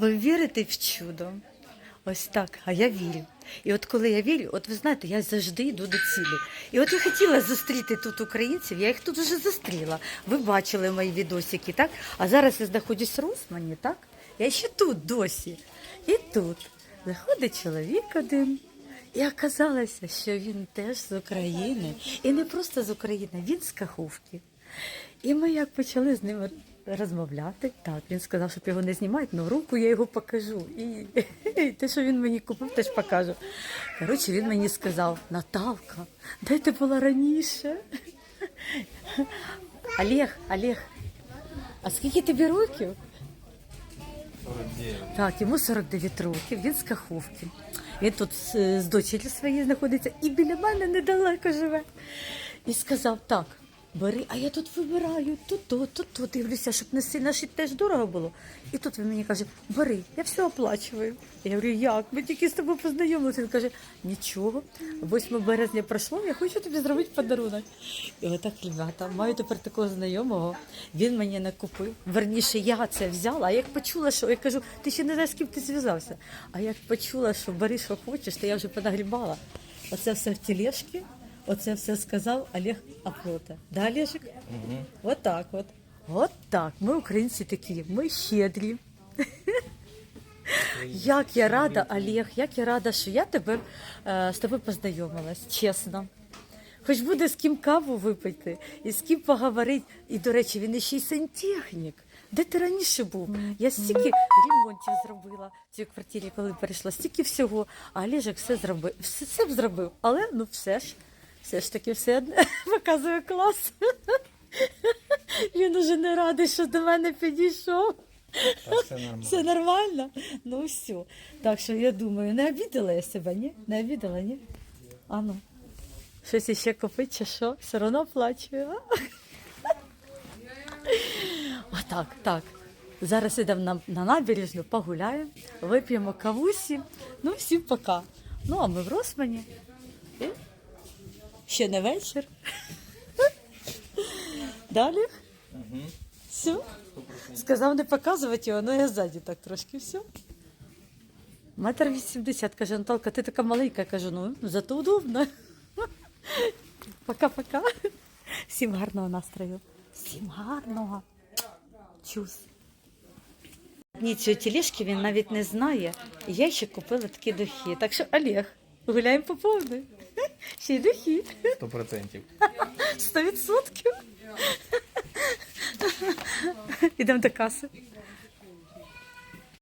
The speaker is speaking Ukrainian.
Ви вірите в чудо? Ось так, а я вірю. І от коли я вірю, от ви знаєте, я завжди йду до цілі. І от я хотіла зустріти тут українців, я їх тут вже зустріла. Ви бачили мої відосики, так? А зараз я знаходжусь в Росмані, так? Я ще тут досі. І тут заходить чоловік один. І оказалося, що він теж з України. І не просто з України, він з Каховки. І ми як почали з ним розмовляти. Так, він сказав, щоб його не знімати, але руку я його покажу. І, і те, що він мені купив, теж покажу. Коротше, він мені сказав: Наталка, де ти була раніше? Олег, Олег, а скільки тобі років? 49. Так, йому 49 років, він з Каховки. Він тут з, з дочерю своєю знаходиться і біля мене недалеко живе. І сказав: так, бери, а я тут вибираю, тут, то, тут, то. Дивлюся, щоб не сильно ще теж дорого було. І тут він мені каже, бери, я все оплачую. Я говорю, як? Ми тільки з тобою познайомилися. Він каже, нічого, 8 березня пройшло, я хочу тобі зробити подарунок. І отак, ребята, маю тепер такого знайомого. Він мені не купив. Верніше, я це взяла. А як почула, що я кажу, ти ще не знаєш, з ким ти зв'язався. А як почула, що бери, що хочеш, то я вже понагрібала. Оце все в тележці, оце все сказав Олег Аплота. Да, Олежик? Угу. От так от. От так. Ми українці такі, ми щедрі. Як я рада, Олег, як я рада, що я тепер е, з тобою познайомилась, чесно. Хоч буде з ким каву випити, і з ким поговорити. І, до речі, він ще й сантехнік. Де ти раніше був? Я стільки ремонтів зробила в цій квартирі, коли перейшла, стільки всього. А Олежик все зробив, все, все зробив. Але ну все ж, все ж таки все одне показує клас. Він уже не радий, що до мене підійшов. Так, все нормально. Все нормально? Ну все. Так що я думаю, не обідала я себе, ні? Не обідала, ні? А ну. Щось іще купить чи що? Все одно плачу. а? Отак, так. Зараз йдемо на, на набережну, погуляємо, вип'ємо кавусі. Ну, всім пока. Ну, а ми в Росмані. Ще не вечір. Далі. Все. Сказав не показувати його, але я ззаді так трошки все. Метр вісімдесят, каже Наталка, ти така маленька, кажу, ну зато удобно. Пока-пока. Всім гарного настрою. Всім гарного. Чус. Ні, цієї тележки він навіть не знає. Я ще купила такі духи. Так що, Олег, гуляємо по повній. Ще й духи. Сто процентів. Сто відсотків. Ідемо до каси.